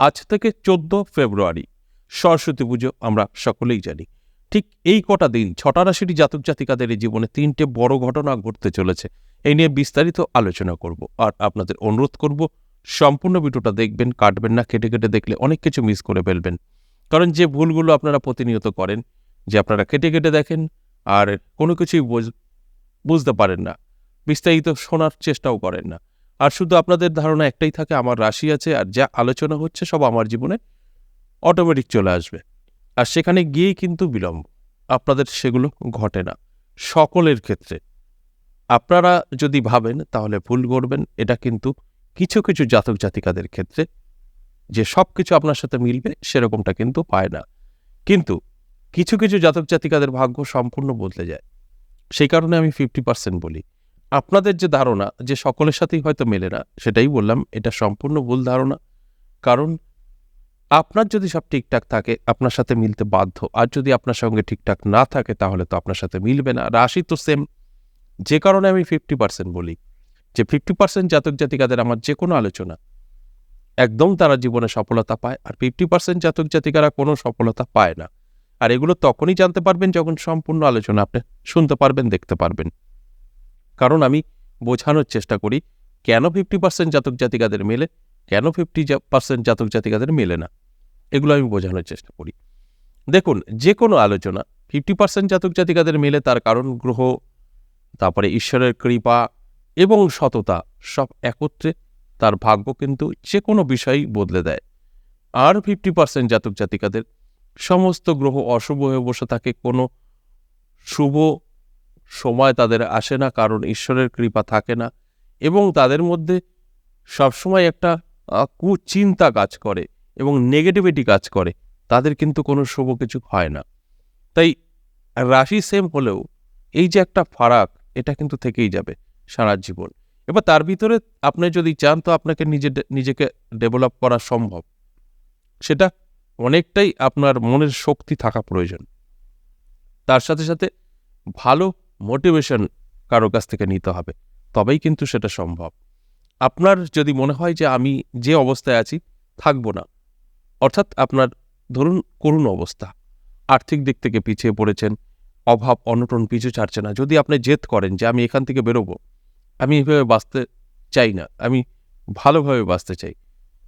আজ থেকে চোদ্দ ফেব্রুয়ারি। সরস্বতী পুজো আমরা সকলেই জানি। ঠিক এই কটা দিন ছটা রাশির জাতক জাতিকাদের এই জীবনে তিনটে বড় ঘটনা ঘটতে চলেছে। এই নিয়ে বিস্তারিত আলোচনা করব। আর আপনাদের অনুরোধ করব, সম্পূর্ণ ভিডিওটা দেখবেন, কাটবেন না, কেটে কেটে দেখলে অনেক কিছু মিস করে ফেলবেন। কারণ যে ভুলগুলো আপনারা প্রতিনিয়ত করেন, যে আপনারা কেটে কেটে দেখেন, আর কোনো কিছুই বুঝতে পারেন না, বিস্তারিত শোনার চেষ্টাও করেন না। আর শুধু আপনাদের ধারণা একটাই থাকে, আমার রাশি আছে আর যা আলোচনা হচ্ছে সব আমার জীবনে অটোমেটিক চলে আসবে। আর সেখানে গিয়েই কিন্তু বিলম্ব। আপনাদের সেগুলো ঘটে না। সকলের ক্ষেত্রে। আপনারা যদি ভাবেন, তাহলে ভুল করবেন। এটা কিন্তু কিছু কিছু জাতক জাতিকাদের ক্ষেত্রে যে সব কিছু আপনার সাথে মিলবে, সেরকমটা কিন্তু পায় না। কিন্তু কিছু কিছু জাতক জাতিকাদের ভাগ্য সম্পূর্ণ বদলে যায়। সেই কারণে আমি ফিফটি পার্সেন্ট বলি। আপনাদের যে ধারণা যে সকলের সাথেই হয়তো মেলে না, সেটাই বললাম, এটা সম্পূর্ণ ভুল ধারণা। কারণ আপনার যদি সব ঠিকঠাক থাকে, আপনার সাথে মিলতে বাধ্য। আর যদি আপনার সঙ্গে ঠিকঠাক না থাকে, তাহলে তো আপনার সাথে মিলবে না। রাশি তো সেম যে কারণে আমি ফিফটি পার্সেন্ট বলি, যে ফিফটি পার্সেন্ট জাতক জাতিকাদের আমার যে কোনো আলোচনা, একদম তারা জীবনে সফলতা পায়, আর ফিফটি পার্সেন্ট জাতক জাতিকারা কোনো সফলতা পায় না। আর এগুলো তখনই জানতে পারবেন যখন সম্পূর্ণ আলোচনা আপনি শুনতে পারবেন, দেখতে পারবেন। কারণ আমি বোঝানোর চেষ্টা করি, কেন ফিফটি পার্সেন্ট জাতক জাতিকাদের মেলে, কেন ফিফটি পার্সেন্ট জাতক জাতিকাদের মেলে না? এগুলো আমি বোঝানোর চেষ্টা করি। দেখুন যে কোনো আলোচনা ফিফটি পার্সেন্ট জাতক জাতিকাদের মেলে তার কারণ গ্রহ, তারপরে ঈশ্বরের কৃপা এবং সততা সব একত্রে তার ভাগ্য কিন্তু যে কোনো বিষয়ই বদলে দেয়। আর ফিফটি পার্সেন্ট জাতক জাতিকাদের সমস্ত গ্রহ অশুভ হয়ে বসে থাকে, কোনো শুভ সময় তাদের আসে না, কারণ ঈশ্বরের কৃপা থাকে না এবং তাদের মধ্যে সবসময় একটা কুচিন্তা কাজ করে এবং নেগেটিভিটি কাজ করে। তাদের কিন্তু কোনো শুভ কিছু হয় না। তাই রাশি সেম হলেও এই যে একটা ফারাক, এটা কিন্তু থেকেই যাবে সারা জীবন। এবার তার ভিতরে আপনি যদি চান তো আপনাকে নিজে নিজেকে ডেভেলপ করা সম্ভব। সেটা অনেকটাই আপনার মনের শক্তি থাকা প্রয়োজন। তার সাথে সাথে ভালো মোটিভেশন কারও কাছ থেকে নিতে হবে। তবেই কিন্তু সেটা সম্ভব। আপনার যদি মনে হয় যে আমি যে অবস্থায় আছি, থাকব না। অর্থাৎ আপনার ধরুন করুণ অবস্থা। আর্থিক দিক থেকে পিছিয়ে পড়েছেন, অভাব, অনটন পিছু ছাড়ছে না। যদি আপনি জেদ করেন যে আমি এখান থেকে বেরোবো, আমি এভাবে বাঁচতে চাই না, আমি ভালোভাবে বাঁচতে চাই,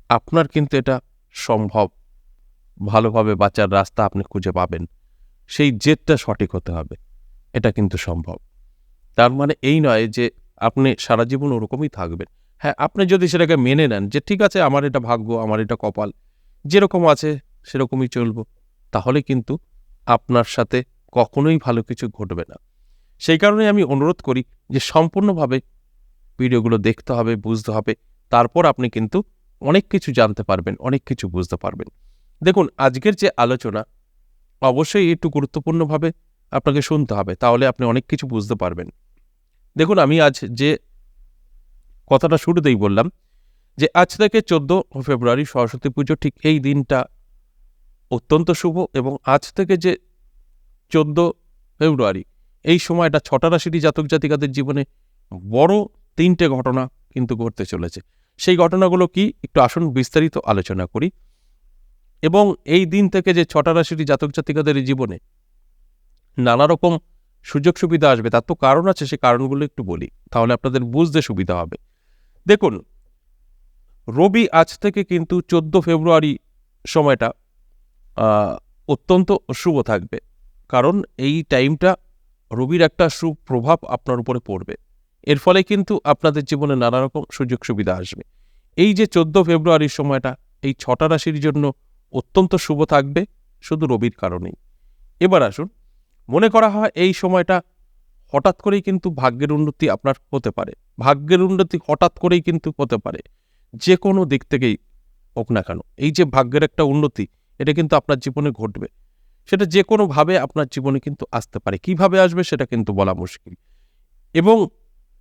আপনার কিন্তু এটা সম্ভব। ভালোভাবে বাঁচার রাস্তা আপনি খুঁজে পাবেন। সেই জেদটা সঠিক হতে হবে। এটা কিন্তু সম্ভব। তার মানে এই নয় যে আপনি সারা জীবন ওরকমই থাকবেন। হ্যাঁ আপনি যদি সেটাকে মেনে নেন যে ঠিক আছে, আমার এটা ভাগ্য, আমার এটা কপাল, যেরকম আছে সেরকমই চলবো, তাহলে কিন্তু আপনার সাথে কখনোই ভালো কিছু ঘটবে না। সেই কারণে আমি অনুরোধ করি যে সম্পূর্ণভাবে ভিডিওগুলো দেখতে হবে, বুঝতে হবে, তারপর আপনি কিন্তু অনেক কিছু জানতে পারবেন, অনেক কিছু বুঝতে পারবেন। দেখুন, আজকের যে আলোচনা, অবশ্যই একটু গুরুত্বপূর্ণভাবে আপনাকে শুনতে হবে, তাহলে আপনি অনেক কিছু বুঝতে পারবেন। দেখুন, আমি আজ যে কথাটা শুরুতেই বললাম যে, আজ থেকে চোদ্দ ফেব্রুয়ারি সরস্বতী পুজো ঠিক এই দিনটা অত্যন্ত শুভ এবং আজ থেকে যে চোদ্দ ফেব্রুয়ারি, এই সময়টা ছটা রাশিটি জাতক জাতিকাদের জীবনে বড় তিনটে ঘটনা কিন্তু ঘটতে চলেছে। সেই ঘটনাগুলো কি? একটু আসুন, বিস্তারিত আলোচনা করি। এবং এই দিন থেকে যে ছটা রাশিটি জাতক জাতিকাদের জীবনে নানা রকম সুযোগ সুবিধা আসবে। তার তো কারণ আছে, সে কারণগুলো একটু বলি। তাহলে আপনাদের বুঝতে সুবিধা হবে। দেখুন, রবি আজ থেকে কিন্তু চোদ্দ ফেব্রুয়ারি সময়টা অত্যন্ত শুভ থাকবে। কারণ এই টাইমটা রবির একটা সুপ্রভাব আপনার উপরে পড়বে। এর ফলে কিন্তু আপনাদের জীবনে নানা রকম সুযোগ সুবিধা আসবে। এই যে চোদ্দ ফেব্রুয়ারির সময়টা, এই ছটা রাশির জন্য অত্যন্ত শুভ থাকবে শুধু রবির কারণেই। এবার আসুন মনে করা হয় এই সময়টা হঠাৎ করেই কিন্তু ভাগ্যের উন্নতি আপনার হতে পারে। ভাগ্যের উন্নতি হঠাৎ করেই কিন্তু হতে পারে। যে কোনো দিক থেকেই হোক না কেন। এই যে ভাগ্যের একটা উন্নতি, এটা কিন্তু আপনার জীবনে ঘটবে। সেটা যে কোনোভাবে আপনার জীবনে কিন্তু আসতে পারে। কীভাবে আসবে সেটা কিন্তু বলা মুশকিল। এবং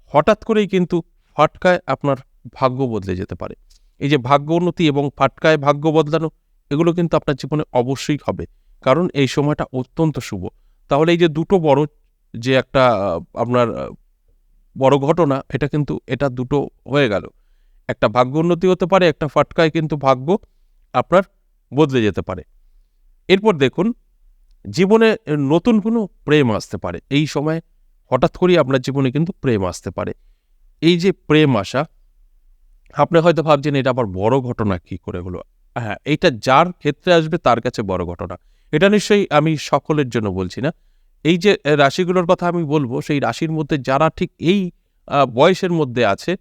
হঠাৎ করেই কিন্তু ফাটকায় আপনার ভাগ্য বদলে যেতে পারে। এই যে ভাগ্য উন্নতি এবং ফাটকায় ভাগ্য বদলানো, এগুলো কিন্তু আপনার জীবনে অবশ্যই হবে। কারণ এই সময়টা অত্যন্ত শুভ। তাহলে এই যে দুটো বড় যে একটা আপনার বড় ঘটনা, এটা কিন্তু, এটা দুটো হয়ে গেল। একটা ভাগ্য উন্নতি হতে পারে, একটা ফাটকায় কিন্তু ভাগ্য আপনার বদলে যেতে পারে। এরপর দেখুন, জীবনে নতুন কোনো প্রেম আসতে পারে। এই সময় হঠাৎ করেই আপনার জীবনে কিন্তু প্রেম আসতে পারে। এই যে প্রেম আসা আপনি হয়তো ভাবছেন, এটা আবার বড় ঘটনা কি করে হলো? হ্যাঁ এইটা যার ক্ষেত্রে আসবে, তার কাছে বড় ঘটনা। এটা নিশ্চয়ই আমি সকলের জন্য বলছি না। এই যে রাশিগুলোর কথা আমি বলব, সেই রাশির মধ্যে যারা ঠিক এই বয়সের মধ্যে আছে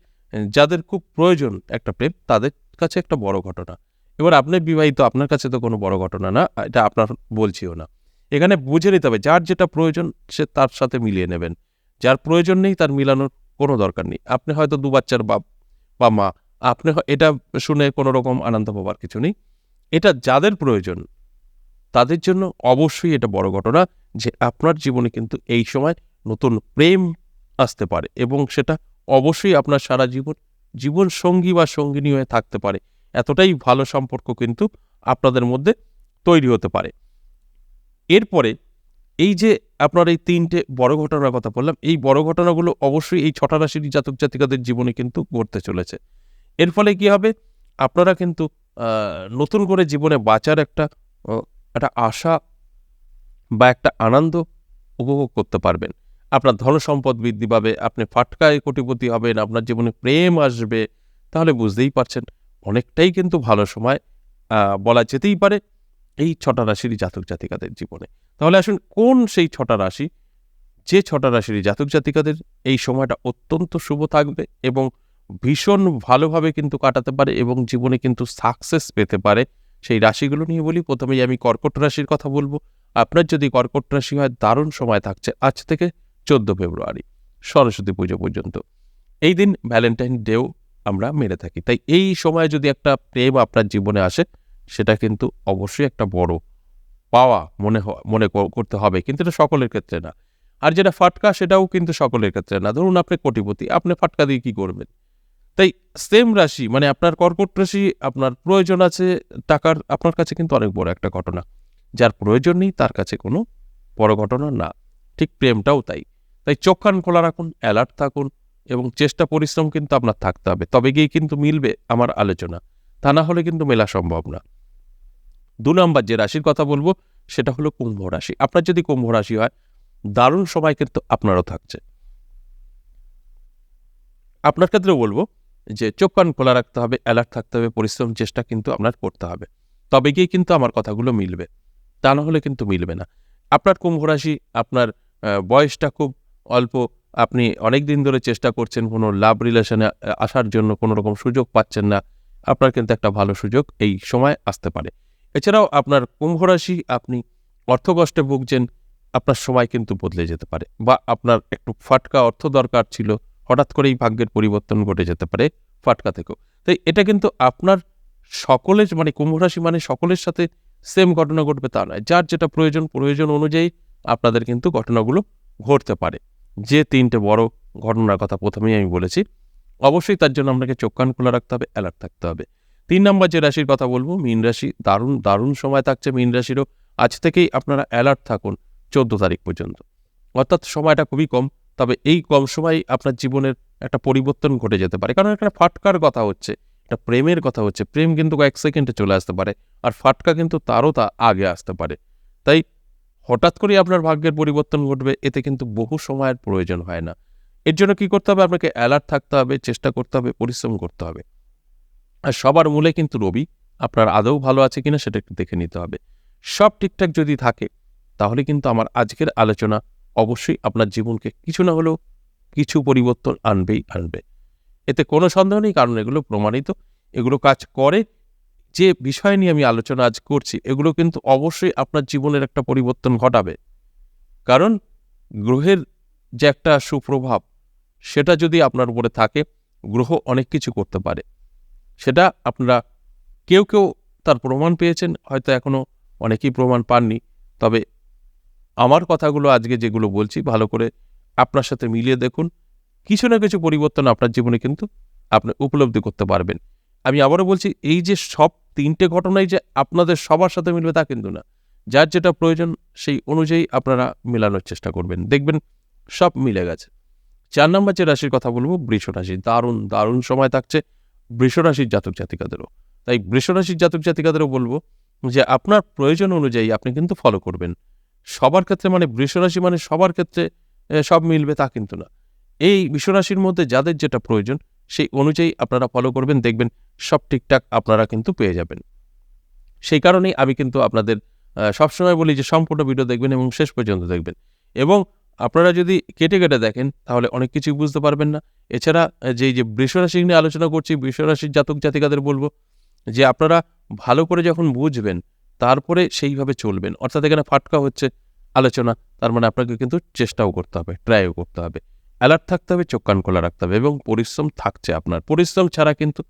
যাদের খুব প্রয়োজন একটা প্রেম, তাদের কাছে একটা বড় ঘটনা। এবার আপনি বিবাহিত, আপনার কাছে তো কোনো বড় ঘটনা না, এটা আপনার বলছিও না। এখানে বুঝে নিতে হবে, যার যেটা প্রয়োজন, সে তার সাথে মিলিয়ে নেবেন। যার প্রয়োজন নেই, তার মিলানোর কোনো দরকার নেই। আপনি হয়তো দু বাচ্চার বাপ বা মা, আপনি এটা শুনে কোনো রকম আনন্দ পাবার কিছু নেই। এটা যাদের প্রয়োজন তাদের জন্য অবশ্যই এটা বড় ঘটনা যে আপনার জীবনে কিন্তু এই সময় নতুন প্রেম আসতে পারে এবং সেটা অবশ্যই আপনার সারা জীবন জীবন সঙ্গী বা সঙ্গিনী হয়ে থাকতে পারে। এতটাই ভালো সম্পর্ক কিন্তু আপনাদের মধ্যে তৈরি হতে পারে। এরপরে এই যে আপনার এই তিনটে বড় ঘটনার কথা বললাম, এই বড় ঘটনাগুলো অবশ্যই এই ছটা রাশির জাতক জাতিকাদের জীবনে কিন্তু ঘটতে চলেছে। এর ফলে কি হবে? আপনারা কিন্তু নতুন করে জীবনে বাঁচার একটা একটা আশা বা একটা আনন্দ উপভোগ করতে পারবেন। আপনার ধন সম্পদ বৃদ্ধি পাবে, আপনি ফাটকায় কোটিপতি হবেন, আপনার জীবনে প্রেম আসবে, তাহলে বুঝতেই পারছেন অনেকটাই কিন্তু ভালো সময় বলা যেতেই পারে এই ছটা রাশির জাতক জাতিকাদের জীবনে। তাহলে আসুন কোন সেই ছটা রাশি, যে ছটা রাশির জাতক জাতিকাদের এই সময়টা অত্যন্ত শুভ থাকবে এবং ভীষণ ভালোভাবে কিন্তু কাটাতে পারে এবং জীবনে কিন্তু সাকসেস পেতে পারে। সেই রাশিগুলো নিয়ে বলি। প্রথমেই আমি কর্কট রাশির কথা বলব। আপনার যদি কর্কট রাশি হয়, দারুণ সময় থাকছে আজ থেকে চোদ্দ ফেব্রুয়ারি, সরস্বতী পুজো পর্যন্ত। এই দিন ভ্যালেন্টাইন ডেও আমরা মেরে থাকি। তাই এই সময় যদি একটা প্রেম আপনার জীবনে আসে, সেটা কিন্তু অবশ্যই একটা বড় পাওয়া মনে মনে করতে হবে। কিন্তু এটা সকলের ক্ষেত্রে না। আর যেটা ফাটকা, সেটাও কিন্তু সকলের ক্ষেত্রে না। ধরুন আপনি কোটিপতি, আপনি ফাটকা দিয়ে কী করবেন? তাই সেম রাশি মানে আপনার কর্কট রাশি, আপনার প্রয়োজন আছে টাকার, আপনার কাছে কিন্তু অনেক বড় একটা ঘটনা। যার প্রয়োজন নেই, তার কাছে কোনো বড় ঘটনা না। ঠিক প্রেমটাও তাই। তাই চোখ কান খোলা রাখুন অ্যালার্ট থাকুন এবং চেষ্টা পরিশ্রম কিন্তু আপনার থাকতে হবে। তবে গিয়ে কিন্তু মিলবে আমার আলোচনা। তা না হলে কিন্তু মেলা সম্ভব না। দু নম্বর যে রাশির কথা বলব, সেটা হলো কুম্ভ রাশি। আপনার যদি কুম্ভ রাশি হয়, দারুণ সময় কিন্তু আপনারও থাকছে। আপনার ক্ষেত্রেও বলব যে চোখ কান খোলা রাখতে হবে অ্যালার্ট থাকতে হবে, পরিশ্রম, চেষ্টা কিন্তু আপনার করতে হবে। তবে গিয়ে কিন্তু আমার কথাগুলো মিলবে। তা না হলে কিন্তু মিলবে না। আপনার কুম্ভ রাশি, আপনার বয়সটা খুব অল্প, আপনি অনেক দিন ধরে চেষ্টা করছেন কোনো লাভ রিলেশনে আসার জন্য কোনো রকম সুযোগ পাচ্ছেন না। আপনার কিন্তু একটা ভালো সুযোগ এই সময় আসতে পারে। এছাড়াও আপনার কুম্ভ রাশি, আপনি অর্থকষ্টে ভুগছেন, আপনার সময় কিন্তু বদলে যেতে পারে। বা আপনার একটু ফাটকা অর্থ দরকার ছিল হঠাৎ করেই ভাগ্যের পরিবর্তন ঘটে যেতে পারে ফাটকা থেকেও। তাই এটা কিন্তু আপনার সকলের মানে কুম্ভ রাশি মানে সকলের সাথে সেম ঘটনা ঘটবে তা নয়। যার যেটা প্রয়োজন প্রয়োজন অনুযায়ী আপনাদের কিন্তু ঘটনাগুলো ঘটতে পারে। যে তিনটে বড় ঘটনার কথা প্রথমেই আমি বলেছি, অবশ্যই তার জন্য আপনাকে চোখ কান খোলা রাখতে হবে অ্যালার্ট থাকতে হবে। তিন নম্বর যে রাশির কথা বলব, মীন রাশি, দারুণ দারুণ সময় থাকছে মীন রাশিরও। আজ থেকেই আপনারা অ্যালার্ট থাকুন চোদ্দ তারিখ পর্যন্ত। অর্থাৎ সময়টা খুবই কম। তবে এই কম সময় আপনার জীবনের একটা পরিবর্তন ঘটে যেতে পারে। কারণ এখানে ফাটকার কথা হচ্ছে, একটা প্রেমের কথা হচ্ছে, প্রেম কিন্তু কয়েক সেকেন্ডে চলে আসতে পারে আর ফাটকা কিন্তু তারও তা আগে আসতে পারে। তাই হঠাৎ করে আপনার ভাগ্যের পরিবর্তন ঘটবে, এতে কিন্তু বহু সময়ের প্রয়োজন হয় না। এর জন্য কি করতে হবে? আপনাকে অ্যালার্ট থাকতে হবে, চেষ্টা করতে হবে, পরিশ্রম করতে হবে। আর সবার মূলে কিন্তু রবি, আপনার আদৌ ভালো আছে কিনা সেটা একটু দেখে নিতে হবে। সব ঠিকঠাক যদি থাকে, তাহলে কিন্তু আমার আজকের আলোচনা অবশ্যই আপনার জীবনকে কিছু না হলেও কিছু পরিবর্তন আনবেই আনবে। এতে কোনো সন্দেহ নেই, কারণ এগুলো প্রমাণিত, এগুলো কাজ করে। যে বিষয় নিয়ে আমি আলোচনা আজ করছি, এগুলো কিন্তু অবশ্যই আপনার জীবনের একটা পরিবর্তন ঘটাবে। কারণ গ্রহের যে একটা সুপ্রভাব, সেটা যদি আপনার উপরে থাকে, গ্রহ অনেক কিছু করতে পারে। সেটা আপনারা, কেউ কেউ তার প্রমাণ পেয়েছেন, হয়তো এখনও অনেকেই প্রমাণ পাননি, তবে আমার কথাগুলো আজকে যেগুলো বলছি, ভালো করে আপনার সাথে মিলিয়ে দেখুন। কিছু না কিছু পরিবর্তন আপনার জীবনে কিন্তু আপনি উপলব্ধি করতে পারবেন। আমি আবারও বলছি, এই যে সব তিনটে ঘটনাই যে আপনাদের সবার সাথে মিলবে তা কিন্তু না। যার যেটা প্রয়োজন, সেই অনুযায়ী আপনারা মেলানোর চেষ্টা করবেন। দেখবেন সব মিলে গেছে। চার নম্বর যে রাশির কথা বলব, বৃষ রাশি। দারুণ দারুণ সময় থাকছে বৃষ রাশির জাতক জাতিকাদেরও। তাই বৃষরাশির জাতক জাতিকাদেরও বলব যে, আপনার প্রয়োজন অনুযায়ী আপনি কিন্তু ফলো করবেন। সবার ক্ষেত্রে মানে বৃষরাশি মানে সবার ক্ষেত্রে সব মিলবে তা কিন্তু না। এই বিশ্বরাশির মধ্যে যাদের যেটা প্রয়োজন, সেই অনুযায়ী আপনারা ফলো করবেন, দেখবেন সব ঠিকঠাক আপনারা কিন্তু পেয়ে যাবেন। সেই কারণেই আমি কিন্তু আপনাদের সবসময় বলি যে সম্পূর্ণ ভিডিও দেখবেন এবং শেষ পর্যন্ত দেখবেন। এবং আপনারা যদি কেটে কেটে দেখেন, তাহলে অনেক কিছুই বুঝতে পারবেন না। এছাড়া যেই যে বৃষরাশি নিয়ে আলোচনা করছি, বৃষরাশির জাতক জাতিকাদের বলব যে আপনারা ভালো করে যখন বুঝবেন তারপরে সেইভাবে চলবেন। অর্থাৎ এখানে ফাটকা হচ্ছে আলোচনা, তার মানে আপনাকে কিন্তু চেষ্টাও করতে হবে ট্রাইও করতে হবে। অ্যালার্ট থাকতে হবে, চোখ কান খোলা রাখতে হবে এবং পরিশ্রম থাকছে আপনার। পরিশ্রম ছাড়া কিন্তু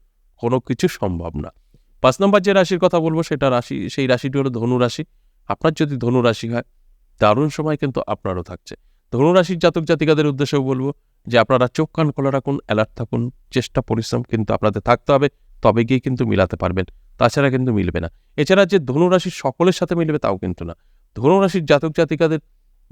কোনো কিছু সম্ভব না। পাঁচ নম্বর যে রাশির কথা বলব, সেটা রাশি, সেই রাশিটি হলো ধনু রাশি। আপনার যদি ধনু রাশি হয়, দারুণ সময় কিন্তু আপনারও থাকছে। ধনু রাশির জাতক জাতিকাদের উদ্দেশ্যেও বলব যে আপনারা চোখ কান খোলা রাখুন অ্যালার্ট থাকুন, চেষ্টা, পরিশ্রম কিন্তু আপনাদের থাকতে হবে, তবে গিয়ে কিন্তু মিলাতে পারবেন। তাছাড়া কিন্তু মিলবে না। এছাড়া যে ধনু রাশির সকলের সাথে মিলবে তাও কিন্তু না। ধনুরাশির জাতক জাতিকাদের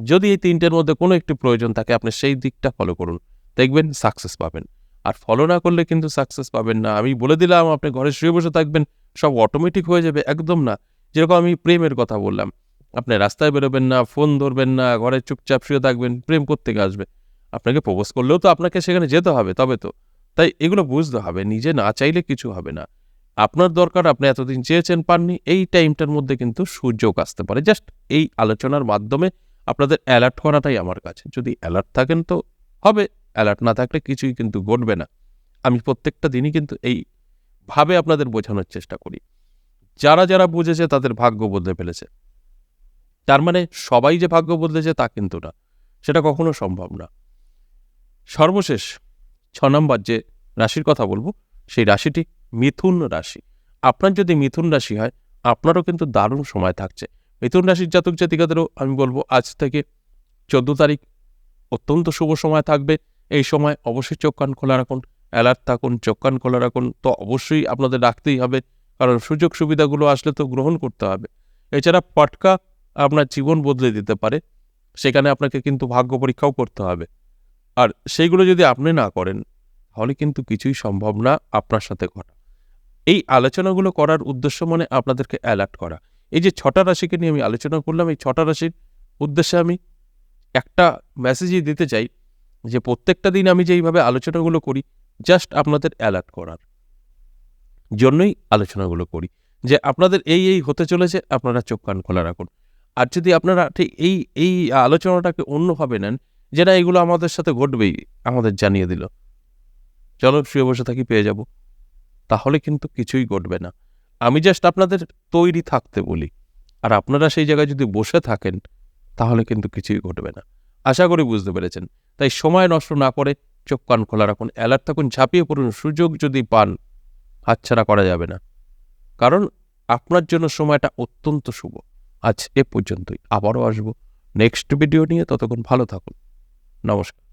যদি এই তিনটের মধ্যে কোনো একটি প্রয়োজন থাকে, আপনি সেই দিকটা ফলো করুন। দেখবেন সাকসেস পাবেন। আর ফলো না করলে কিন্তু সাকসেস পাবেন না। আমি বলে দিলাম, আপনি ঘরে শুয়ে বসে থাকবেন, সব অটোমেটিক হয়ে যাবে। একদম না। যেরকম আমি প্রেমের কথা বললাম, আপনি রাস্তায় বেরোবেন না ফোন ধরবেন না, ঘরে চুপচাপ শুয়ে থাকবেন, প্রেম করতে আসবে। আপনাকে প্রপোজ করলেও তো আপনাকে সেখানে যেতে হবে, তবে তো। তাই এগুলো বুঝতে হবে, নিজে না চাইলে কিছু হবে না। আপনার দরকার, আপনি এতদিন চেয়েছেন পাননি, এই টাইমটার মধ্যে কিন্তু সুযোগ আসতে পারে। জাস্ট এই আলোচনার মাধ্যমে আপনাদের অ্যালার্ট করাটাই আমার কাছে। যদি অ্যালার্ট থাকেন তো হবে, অ্যালার্ট না থাকলে কিছুই কিন্তু ঘটবে না। আমি প্রত্যেকটা দিনই কিন্তু এই ভাবে আপনাদের বোঝানোর চেষ্টা করি। যারা যারা বুঝেছে তাদের ভাগ্য বদলে ফেলেছে। তার মানে সবাই যে ভাগ্য বদলেছে তা কিন্তু না। সেটা কখনো সম্ভব না। সর্বশেষ ছ নম্বর যে রাশির কথা বলব, সেই রাশিটি মিথুন রাশি। আপনার যদি মিথুন রাশি হয়, আপনারও কিন্তু দারুণ সময় থাকছে। মিথুন রাশির জাতক জাতিকাদেরও আমি বলব, আজ থেকে চোদ্দ তারিখ অত্যন্ত শুভ সময় থাকবে। এই সময় অবশ্যই চোখ কান খোলা রাখুন, অ্যালার্ট থাকুন, চোখ কান খোলা রাখুন। তো অবশ্যই আপনাদের রাখতেই হবে, কারণ সুযোগ সুবিধাগুলো আসলে তো গ্রহণ করতে হবে। এছাড়া পটকা আপনার জীবন বদলে দিতে পারে, সেখানে আপনাকে কিন্তু ভাগ্য পরীক্ষাও করতে হবে। আর সেইগুলো যদি আপনি না করেন, তাহলে কিন্তু কিছুই সম্ভব না আপনার সাথে ঘটা। এই আলোচনাগুলো করার উদ্দেশ্য মানে আপনাদেরকে অ্যালার্ট করা। এই যে ছটা রাশিকে নিয়ে আমি আলোচনা করলাম, এই ছটা রাশির উদ্দেশ্যে আমি একটা মেসেজই দিতে চাই যে প্রত্যেকটা দিন আমি যেইভাবে আলোচনাগুলো করি জাস্ট আপনাদের অ্যালার্ট করার জন্যই আলোচনাগুলো করি। যে আপনাদের এই এই হতে চলেছে, আপনারা চোখ, কান খোলা রাখুন। আর যদি আপনারা ঠিক এই এই আলোচনাটাকে অন্যভাবে নেন, যে না, এগুলো আমাদের সাথে ঘটবেই, আমাদের জানিয়ে দিল। চলো, শুয়ে বসে থাকি, পেয়ে যাব। তাহলে কিন্তু কিছুই ঘটবে না। আমি জাস্ট আপনাদের তৈরি থাকতে বলি। আর আপনারা সেই জায়গায় যদি বসে থাকেন, তাহলে কিন্তু কিছুই ঘটবে না। আশা করি বুঝতে পেরেছেন। তাই সময় নষ্ট না করে চোখ কান খোলা রাখুন অ্যালার্ট থাকুন, ঝাঁপিয়ে পড়ুন, সুযোগ যদি পান, হাতছাড়া করা যাবে না। কারণ আপনার জন্য সময়টা অত্যন্ত শুভ। আজ এ পর্যন্তই। আবারও আসব নেক্সট ভিডিও নিয়ে। ততক্ষণ ভালো থাকুন। নমস্কার।